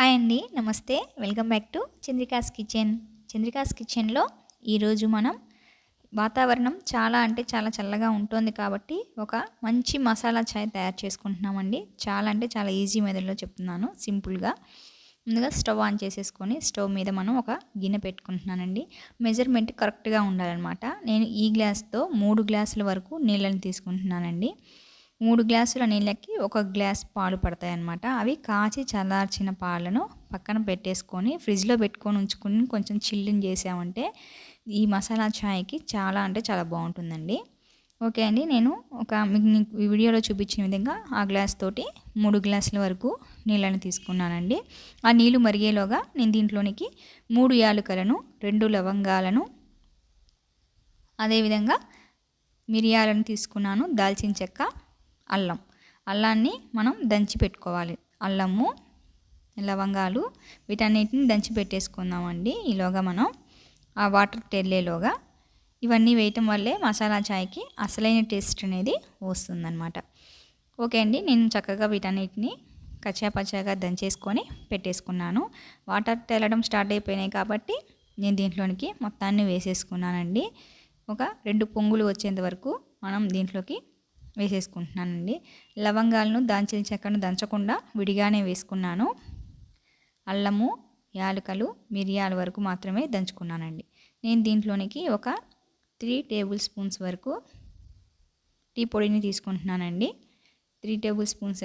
Hi అండి నమస్తే. Welcome back to Chandrika's kitchen. Chandrika's కిచెన్లో ఈరోజు మనం వాతావరణం చాలా అంటే చాలా చల్లగా ఉంటుంది కాబట్టి ఒక మంచి మసాలా చాయ్ తయారు చేసుకుంటున్నామండి. చాలా అంటే చాలా ఈజీ మెథడ్లో చెప్తున్నాను సింపుల్గా. ముందుగా స్టవ్ ఆన్ చేసేసుకొని స్టవ్ మీద మనం ఒక గిన్నె పెట్టుకుంటున్నానండి. మెజర్మెంట్ కరెక్ట్గా ఉండాలన్నమాట. నేను ఈ గ్లాస్తో మూడు గ్లాసుల వరకు నీళ్ళని తీసుకుంటున్నానండి. మూడు గ్లాసుల నీళ్ళకి ఒక గ్లాస్ పాలు పడతాయి అన్నమాట అవి కాచి చల్లార్చిన పాలను పక్కన పెట్టేసుకొని ఫ్రిడ్జ్లో పెట్టుకొని ఉంచుకొని కొంచెం చిల్లింగ్ చేసామంటే ఈ మసాలా ఛాయ్కి చాలా అంటే చాలా బాగుంటుందండి. ఓకే అండి నేను ఒక మీకు ఈ వీడియోలో చూపించిన విధంగా ఆ గ్లాస్ తోటి మూడు గ్లాసుల వరకు నీళ్ళని తీసుకున్నానండి. ఆ నీళ్ళు మరిగేలోగా నేను దీంట్లోనికి మూడు యాలకులను రెండు లవంగాలను అదేవిధంగా మిరియాలను తీసుకున్నాను దాల్చిన చెక్క అల్లం. అల్లాన్ని మనం దంచి పెట్టుకోవాలి. అల్లము లవంగాలు వీటన్నిటిని దంచి పెట్టేసుకుందామండి. ఈలోగా మనం ఆ వాటర్ తెల్లేలోగా ఇవన్నీ వేయటం వల్లే మసాలా చాయ్కి అసలైన టేస్ట్ అనేది వస్తుందన్నమాట. ఓకే అండి నేను చక్కగా వీటన్నిటిని కచ్చాపచ్చాగా దంచేసుకొని పెట్టేసుకున్నాను. వాటర్ తేలడం స్టార్ట్ అయిపోయినాయి కాబట్టి నేను దీంట్లోనికి మొత్తాన్ని వేసేసుకున్నానండి. ఒక రెండు పొంగులు వచ్చేంత వరకు మనం దీంట్లోకి వేసేసుకుంటున్నానండి. లవంగాలను దాల్చిన చెక్కను దంచకుండా విడిగానే వేసుకున్నాను. అల్లము యాలకలు మిరియాల వరకు మాత్రమే దంచుకున్నానండి. నేను దీంట్లోనికి ఒక త్రీ టేబుల్ స్పూన్స్ వరకు టీ పొడిని తీసుకుంటున్నానండి. త్రీ టేబుల్ స్పూన్స్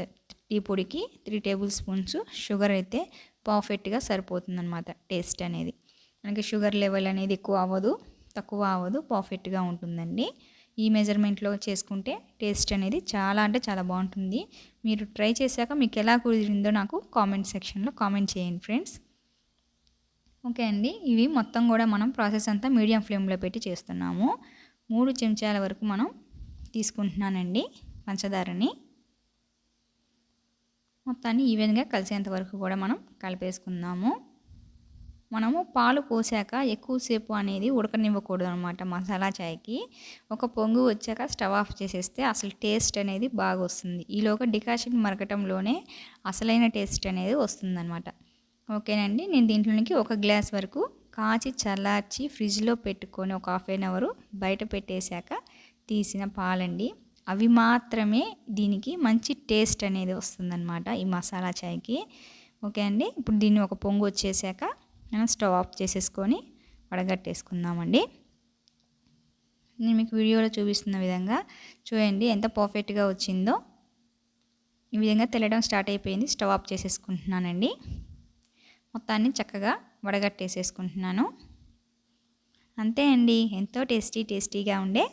టీ పొడికి త్రీ టేబుల్ స్పూన్స్ షుగర్ అయితే పర్ఫెక్ట్గా సరిపోతుందన్నమాట టేస్ట్ అనేది. మనకి షుగర్ లెవెల్ అనేది ఎక్కువ అవ్వదు తక్కువ అవ్వదు పర్ఫెక్ట్గా ఉంటుందండి. ఈ మెజర్మెంట్లో చేసుకుంటే టేస్ట్ అనేది చాలా అంటే చాలా బాగుంటుంది. మీరు ట్రై చేశాక మీకు ఎలా కుదిరిందో నాకు కామెంట్ సెక్షన్లో కామెంట్ చేయండి ఫ్రెండ్స్ ఓకే అండి ఇవి మొత్తం కూడా మనం ప్రాసెస్ అంతా మీడియం ఫ్లేమ్లో పెట్టి చేస్తున్నాము. మూడు చెంచాల వరకు మనం తీసుకుంటున్నానండి పంచదారని. మొత్తాన్ని ఈ విధంగా కలిసేంత వరకు కూడా మనం కలిపేసుకుందాము. మనము పాలు పోసాక ఎక్కువసేపు అనేది ఉడకనివ్వకూడదు అనమాట మసాలా చాయ్కి. ఒక పొంగు వచ్చాక స్టవ్ ఆఫ్ చేసేస్తే అసలు టేస్ట్ అనేది బాగా వస్తుంది ఈలోగా డికాషన్ మరగటంలోనే అసలైన టేస్ట్ అనేది వస్తుందన్నమాట. ఓకేనండి నేను దీంట్లోనికి ఒక గ్లాస్ వరకు కాచి చల్లార్చి ఫ్రిడ్జ్లో పెట్టుకొని ఒక హాఫ్ అన్ అవర్ బయట పెట్టేశాక తీసిన పాలండి. అవి మాత్రమే దీనికి మంచి టేస్ట్ అనేది వస్తుందన్నమాట ఈ మసాలా చాయ్కి. ఓకే అండి ఇప్పుడు దీన్ని ఒక పొంగు వచ్చేసాక స్టవ్ ఆఫ్ చేసేసుకొని వడగట్టేసుకుందామండి. నేను మీకు వీడియోలో చూపిస్తున్న విధంగా చూడండి ఎంత పర్ఫెక్ట్గా వచ్చిందో. ఈ విధంగా తెల్లడం స్టార్ట్ అయిపోయింది స్టవ్ ఆఫ్ చేసేసుకుంటున్నానండి. మొత్తాన్ని చక్కగా వడగట్టేసేసుకుంటున్నాను. అంతే అండి ఎంతో టేస్టీ టేస్టీగా ఉండే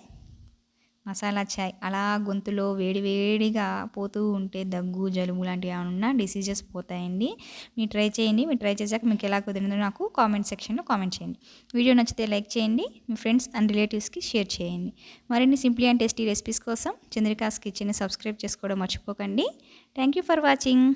మసాలా చాయ్ అలా గొంతులో వేడివేడిగా పోతూ ఉంటే దగ్గు జలుబు లాంటివి ఏమైనా డిసీజెస్ పోతాయండి. మీరు ట్రై చేయండి. మీరు ట్రై చేశాక మీకు ఎలా కుదిరిందో నాకు కామెంట్ సెక్షన్లో కామెంట్ చేయండి. వీడియో నచ్చితే లైక్ చేయండి. మీ ఫ్రెండ్స్ అండ్ రిలేటివ్స్కి షేర్ చేయండి. మరిన్ని సింప్లీ అండ్ టేస్టీ రెసిపీస్ కోసం చంద్రికాస్ కిచెన్ని సబ్స్క్రైబ్ చేసుకోవడం మర్చిపోకండి. Thank you for watching